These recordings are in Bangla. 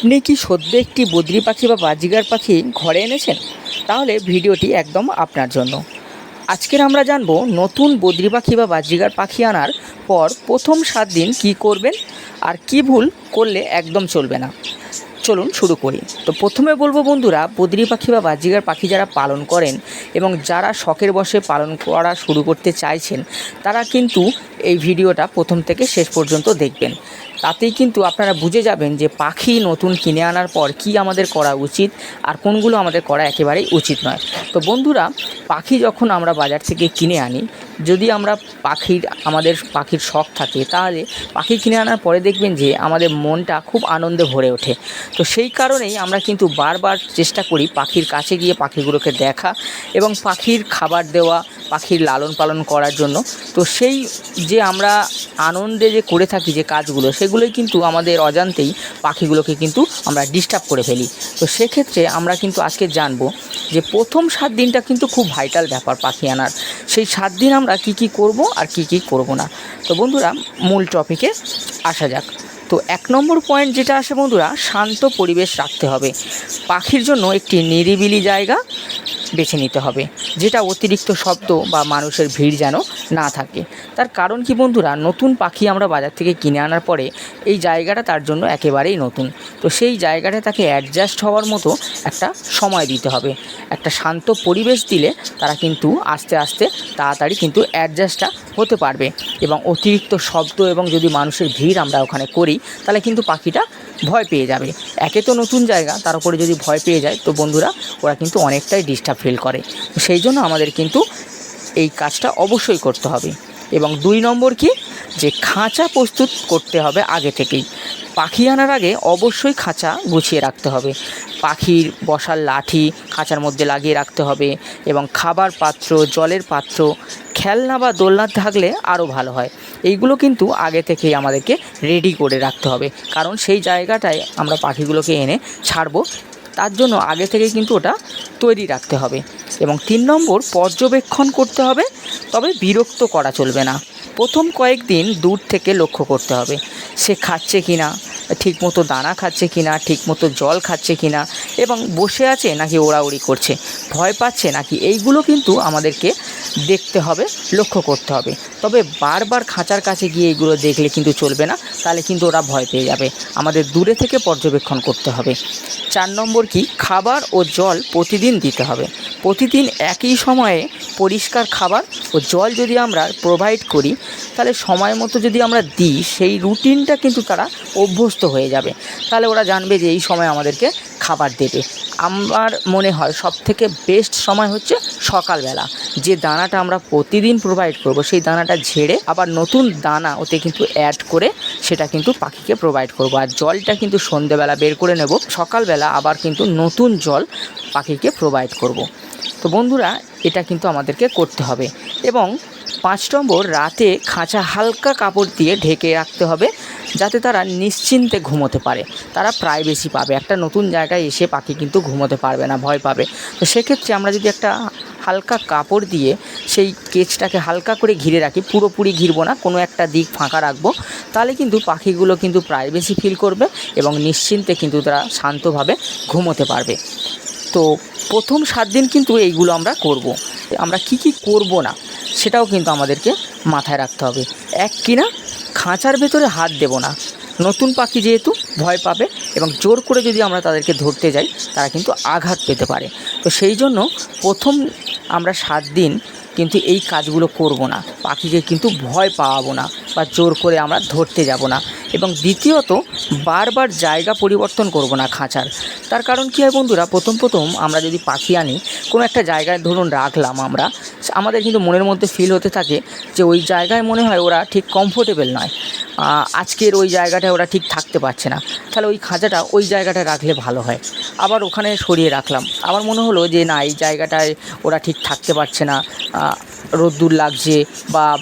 আপনি কি সদ্য একটি বদ্রি পাখি বা বাজিগার পাখি ঘরে এনেছেন? তাহলে ভিডিওটি একদম আপনার জন্য। আজকের আমরা জানব নতুন বদ্রি পাখি বা বাজিগার পাখি আনার পর প্রথম সাত দিন কি করবেন আর কি ভুল করলে একদম চলবে না। চলুন শুরু করি। তো প্রথমে বলব বন্ধুরা, বদ্রি পাখি বা বাজিগার পাখি যারা পালন করেন এবং যারা শখের বসে পালন করা শুরু করতে চাইছেন, তারা কিন্তু এই ভিডিওটা প্রথম থেকে শেষ পর্যন্ত দেখবেন। তাতেই কিন্তু আপনারা বুঝে যাবেন যে পাখি নতুন কিনে আনার পর কি আমাদের করা উচিত আর কোনগুলো আমাদের করা একেবারেই উচিত নয়। তো বন্ধুরা, পাখি যখন আমরা বাজার থেকে কিনে আনি, যদি আমরা পাখির, আমাদের পাখির শখ থাকে, তাহলে পাখি কিনে আনার পরে দেখবেন যে আমাদের মনটা খুব আনন্দে ভরে ওঠে। তো সেই কারণেই আমরা কিন্তু বারবার চেষ্টা করি পাখির কাছে গিয়ে পাখিগুলোকে দেখা এবং পাখির খাবার দেওয়া, পাখির লালন পালন করার জন্য। তো সেই যে আমরা আনন্দে যে করে থাকি যে কাজগুলো, সেগুলোই কিন্তু আমাদের অজান্তেই পাখিগুলোকে কিন্তু আমরা ডিস্টার্ব করে ফেলি। তো সেক্ষেত্রে আমরা কিন্তু আজকে জানব যে প্রথম সাত দিনটা কিন্তু খুব ভাইটাল ব্যাপার পাখি আনার। সেই সাত দিন আমরা কি কি করব আর কি কি করব না। তো বন্ধুরা, মূল টপিকে আসা যাক। তো এক নম্বর পয়েন্ট যেটা আসে বন্ধুরা, শান্ত পরিবেশ রাখতে হবে। পাখির জন্য একটি নিরিবিলি জায়গা বেছে নিতে হবে, যেটা অতিরিক্ত শব্দ বা মানুষের ভিড় যেন না থাকে। তার কারণ কি বন্ধুরা? নতুন পাখি আমরা বাজার থেকে কিনে আনার পরে এই জায়গাটা তার জন্য একেবারেই নতুন। তো সেই জায়গাটা তাকে অ্যাডজাস্ট হওয়ার মতো একটা সময় দিতে হবে। একটা শান্ত পরিবেশ দিলে তারা কিন্তু আস্তে আস্তে তাড়াতাড়ি কিন্তু অ্যাডজাস্টটা হতে পারবে এবং অতিরিক্ত শব্দ এবং যদি মানুষের ভিড় আমরা ওখানে করি, তাহলে কিন্তু পাখিটা ভয় পেয়ে যাবে। একে তো নতুন জায়গা, তার উপরে যদি ভয় পেয়ে যায়, তো বন্ধুরা, ওরা কিন্তু অনেকটাই ডিস্টার্ব ফিল করে। সেই জন্য আমাদের কিন্তু এই কাজটা অবশ্যই করতে হবে। এবং দুই নম্বর কি? যে খাঁচা প্রস্তুত করতে হবে আগে থেকেই। পাখি আনার আগে অবশ্যই খাঁচা গুছিয়ে রাখতে হবে। পাখির বসার লাঠি খাঁচার মধ্যে লাগিয়ে রাখতে হবে এবং খাবার পাত্র, জলের পাত্র, খেলনা বা দোলনা থাকলে আরও ভালো হয়। এইগুলো কিন্তু আগে থেকেই আমাদেরকে রেডি করে রাখতে হবে। কারণ সেই জায়গাটায় আমরা পাখিগুলোকে এনে ছাড়বো। তার জন্য আগে থেকে কিন্তু ওটা তৈরি রাখতে হবে। এবং তিন নম্বর, পর্যবেক্ষণ করতে হবে, তবে বিরক্ত করা চলবে না। প্রথম কয়েকদিন দূর থেকে লক্ষ্য করতে হবে, সে খাচ্ছে কি না ঠিকমতো দানা খাচ্ছে কি না ঠিকমতো জল খাচ্ছে কি না এবং বসে আছে নাকি ওড়াউড়ি করছে, ভয় পাচ্ছে নাকি, এইগুলো কিন্তু আমাদেরকে দেখতে হবে, লক্ষ্য করতে হবে। তবে বারবার খাঁচার কাছে গিয়ে এইগুলো দেখলে কিন্তু চলবে না, তাহলে কিন্তু ওরা ভয় পেয়ে যাবে। আমাদের দূরে থেকে পর্যবেক্ষণ করতে হবে। চার নম্বর কি? খাবার ও জল প্রতিদিন দিতে হবে। প্রতিদিন একই সময়ে পরিষ্কার খাবার ও জল যদি আমরা প্রোভাইড করি, তাহলে সময় মতো যদি আমরা দিই, সেই রুটিনটা কিন্তু তারা অভ্যস্ত হয়ে যাবে। তাহলে ওরা জানবে যে এই সময় আমাদেরকে খাবার দেবে। আমার মনে হয় সব থেকে বেস্ট সময় হচ্ছে সকালবেলা। যে দানাটা আমরা প্রতিদিন প্রোভাইড করব, সেই দানাটা ঝেড়ে আবার নতুন দানা ওতে কিন্তু অ্যাড করে সেটা কিন্তু পাখিকে প্রোভাইড করব। আর জলটা কিন্তু সন্ধেবেলা বের করে নেব। সকালবেলা আবার কিন্তু নতুন জল পাখিকে প্রোভাইড করব। তো বন্ধুরা, এটা কিন্তু আমাদেরকে করতে হবে। এবং পাঁচ নম্বর, রাতে খাঁচা হালকা কাপড় দিয়ে ঢেকে রাখতে হবে। যাতে তারা নিশ্চিন্তে ঘুমোতে পারে। তারা প্রাইভেসি পাবে। একটা নতুন জায়গায় এসে পাখি কিন্তু ঘুমোতে পারবে না, ভয় পাবে। তো সেক্ষেত্রে আমরা যদি একটা হালকা কাপড় দিয়ে সেই কেচটাকে হালকা করে ঘিরে রাখি, পুরোপুরি ঘিরবো না, কোনো একটা দিক ফাঁকা রাখব, তাহলে কিন্তু পাখিগুলো কিন্তু প্রাইভেসি ফিল করবে এবং নিশ্চিন্তে কিন্তু তারা শান্তভাবে ঘুমোতে পারবে। তো প্রথম সাত দিন কিন্তু এইগুলো আমরা করব। আমরা কি কি করব না, সেটাও কিন্তু আমাদেরকে মাথায় রাখতে হবে। এক কিনা খাঁচার ভেতরে হাত দেব না। নতুন পাখি যেহেতু ভয় পাবে এবং জোর করে যদি আমরা তাদেরকে ধরতে যাই, তারা কিন্তু আঘাত পেতে পারে। তো সেই জন্য প্রথম আমরা সাত দিন কিন্তু এই কাজগুলো করব না। পাখিকে কিন্তু ভয় পাওয়াবো না বা জোর করে আমরা ধরতে যাব না। এবং দ্বিতীয়ত, বারবার জায়গা পরিবর্তন করব না খাঁচার। তার কারণ কী হয় বন্ধুরা? প্রথম প্রথম আমরা যদি পাখি আনি, কোনো একটা জায়গায় ধরুন রাখলাম আমরা, আমাদের কিন্তু মনের মধ্যে ফিল হতে থাকে যে ওই জায়গায় মনে হয় ওরা ঠিক কমফোর্টেবল নয়। আজকের ওই জায়গাটায় ওরা ঠিক থাকতে পারছে না। তাহলে ওই খাঁচাটা ওই জায়গাটায় রাখলে ভালো হয়। আবার ওখানে সরিয়ে রাখলাম। আবার মনে হলো যে না, এই জায়গাটায় ওরা ঠিক থাকতে পারছে না। রোদ্দুর লাগছে বা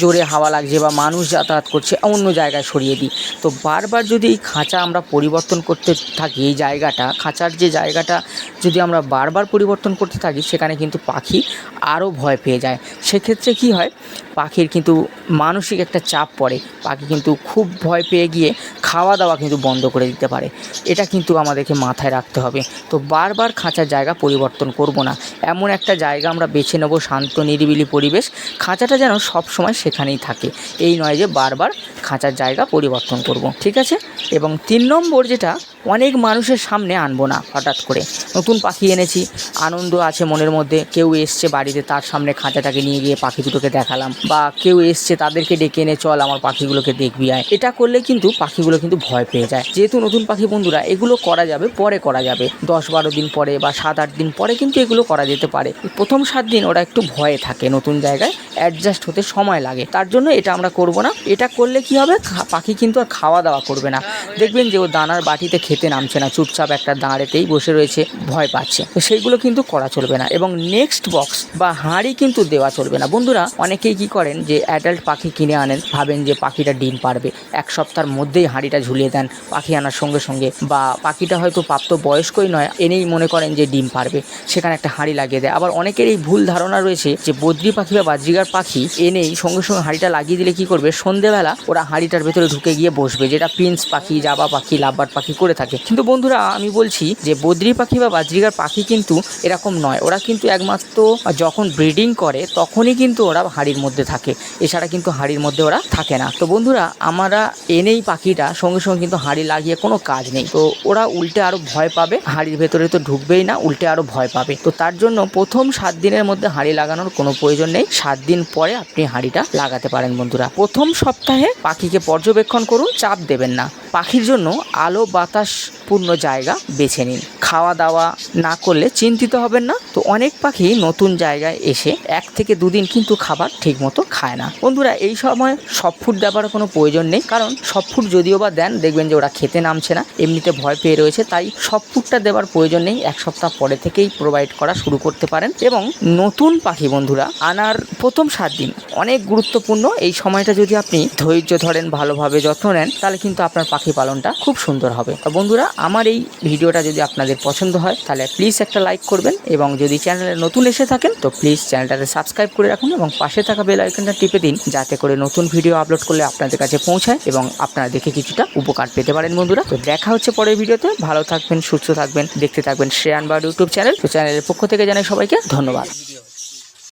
জোরে হাওয়া লাগছে বা মানুষ যাতায়াত করছে অন্য জায়গায় সরিয়ে দিই। তো বারবার যদি এই খাঁচা আমরা পরিবর্তন করতে থাকি, এই জায়গাটা, খাঁচার যে জায়গাটা যদি আমরা বারবার পরিবর্তন করতে থাকি, সেখানে কিন্তু পাখি আরও ভয় পেয়ে যায়। সেক্ষেত্রে কি হয়? পাখির কিন্তু মানসিক একটা চাপ পড়ে, পাখি কিন্তু খুব ভয় পেয়ে গিয়ে খাওয়া দাওয়া কিন্তু বন্ধ করে দিতে পারে। এটা কিন্তু আমাদেরকে মাথায় রাখতে হবে। তো বারবার খাঁচার জায়গা পরিবর্তন করব না। এমন একটা জায়গা আমরা বেছে নেব শান্ত, নিরিবিলি পরিবেশ। খাঁচাটা যেন সব সময় সেখানেই থাকে। এই নয় যে বারবার খাঁচার জায়গা পরিবর্তন করব। ঠিক আছে? এবং তিন নম্বর যেটা অনেক মানুষের সামনে আনব না হঠাৎ করে। নতুন পাখি এনেছি, আনন্দ আছে মনের মধ্যে। কেউ এসছে বাড়িতে, তার সামনে খাঁচাটাকে নিয়ে গিয়ে পাখি দুটোকে দেখালাম। বা কেউ এসছে তাদেরকে ডেকে এনে, চল আমার পাখিগুলোকে দেখবি, আয়। এটা করলে কিন্তু পাখিগুলো কিন্তু ভয় পেয়ে যায়। যেহেতু নতুন পাখি বন্ধুরা, এগুলো করা যাবে, পরে করা যাবে। দশ বারো দিন পরে বা সাত আট দিন পরে কিন্তু এগুলো করা যেতে পারে। প্রথম সাত দিন ওরা একটু ভয়ে থাকে নতুন জায়গায়, অ্যাডজাস্ট হতে সময় লাগে। তার জন্য এটা আমরা করব না। এটা করলে কি হবে? পাখি কিন্তু আর খাওয়া দাওয়া করবে না। দেখবেন যে ও দানার বাটিতে খেতে নামছে না, চুপচাপ একটা দাঁড়েতেই বসে রয়েছে, ভয় পাচ্ছে। তো সেইগুলো কিন্তু করা চলবে না এবং নেক্সট বক্স বা হাঁড়ি কিন্তু দেওয়া চলবে না। বন্ধুরা, অনেকেই কি করেন যে অ্যাডাল্ট পাখি কিনে আনেন, ভাবেন যে পাখিটা ডিম পারবে। এক সপ্তাহের মধ্যেই হাঁড়িটা ঝুলিয়ে দেন পাখি আনার সঙ্গে সঙ্গে বা পাখিটা হয়তো প্রাপ্ত বয়স্কই নয়, এনেই মনে করেন যে ডিম পারবে। সেখানে একটা হাঁড়ি লাগিয়ে দেয়। আবার অনেকের এই ভুল ধারণা রয়েছে যে বদ্রি পাখি বা বাজরিগার পাখি এনেই সঙ্গে সঙ্গে হাঁড়িটা লাগিয়ে দিলে কি করবে? সন্ধেবেলা ওরা হাঁড়িটার ভেতরে ঢুকে গিয়ে বসবে, যেটা প্রিন্স পাখি, জাবা পাখি, লাভবার পাখি করে থাকে। কিন্তু বন্ধুরা, আমি বলছি যে বদ্রি পাখি বা বাজরিগার পাখি কিন্তু এরকম নয়। ওরা কিন্তু একমাত্র যখন ব্রিডিং করে, তখনই কিন্তু ওরা হাড়ির মধ্যে থাকে। এছাড়া কিন্তু হাড়ির মধ্যে ওরা থাকে না। তো বন্ধুরা, আমরা এনেই পাখিটা, সঙ্গে সঙ্গে কিন্তু হাঁড়ি লাগিয়ে কোনো কাজ নেই। তো ওরা উল্টে আরও ভয় পাবে। হাঁড়ির ভেতরে তো ঢুকবেই না, উল্টে আরও ভয় পাবে। তো তার জন্য প্রথম সাত দিনের মধ্যে হাঁড়ি লাগানোর কোনো প্রয়োজন নেই। সাত দিন পরে আপনি হাঁড়িটা লাগাতে পারেন বন্ধুরা। প্রথম সপ্তাহে পাখিকে পর্যবেক্ষণ করুন, চাপ দেবেন না। পাখির জন্য আলো বাতাস পূর্ণ জায়গা বেছে নিন। খাওয়া দাওয়া না করলে চিন্তিত হবেন না। তো অনেক পাখি নতুন জায়গায় এসে এক থেকে দুদিন কিন্তু খাবার ঠিকমতো খায় না। বন্ধুরা, এই সময় সব ফুড দেওয়ার কোনো প্রয়োজন নেই। কারণ সব ফুড যদিও বা দেন, দেখবেন যে ওরা খেতে নামছে না। এমনিতে ভয় পেয়ে রয়েছে, তাই সব ফুডটা দেওয়ার প্রয়োজন নেই। এক সপ্তাহ পরে থেকেই প্রোভাইড করা শুরু করতে পারেন। এবং নতুন পাখি বন্ধুরা, আনার প্রথম সাত দিন অনেক গুরুত্বপূর্ণ। এই সময়টা যদি আপনি ধৈর্য ধরেন, ভালোভাবে যত্ন নেন, তাহলে কিন্তু আপনার পাখি পালনটা খুব সুন্দর হবে। বন্ধুরা আমার এই ভিডিওটা যদি আপনাদের পছন্দ হয়, তাহলে প্লিজ একটা লাইক করবেন এবং যদি চ্যানেলে নতুন এসে থাকেন, তো প্লিজ চ্যানেলটাতে সাবস্ক্রাইব করে রাখুন এবং পাশে থাকা বেল আইকনটা টিপে দিন, যাতে করে নতুন ভিডিও আপলোড করলে আপনাদের কাছে পৌঁছায় এবং আপনারা দেখে কিছুটা উপকার পেতে পারেন বন্ধুরা। তো দেখা হচ্ছে পরের ভিডিওতে। ভালো থাকবেন, সুস্থ থাকবেন, দেখতে থাকবেন শ্রেয়ান বার ইউটিউব চ্যানেল তো চ্যানেলের পক্ষ থেকে জানাই সবাইকে ধন্যবাদ।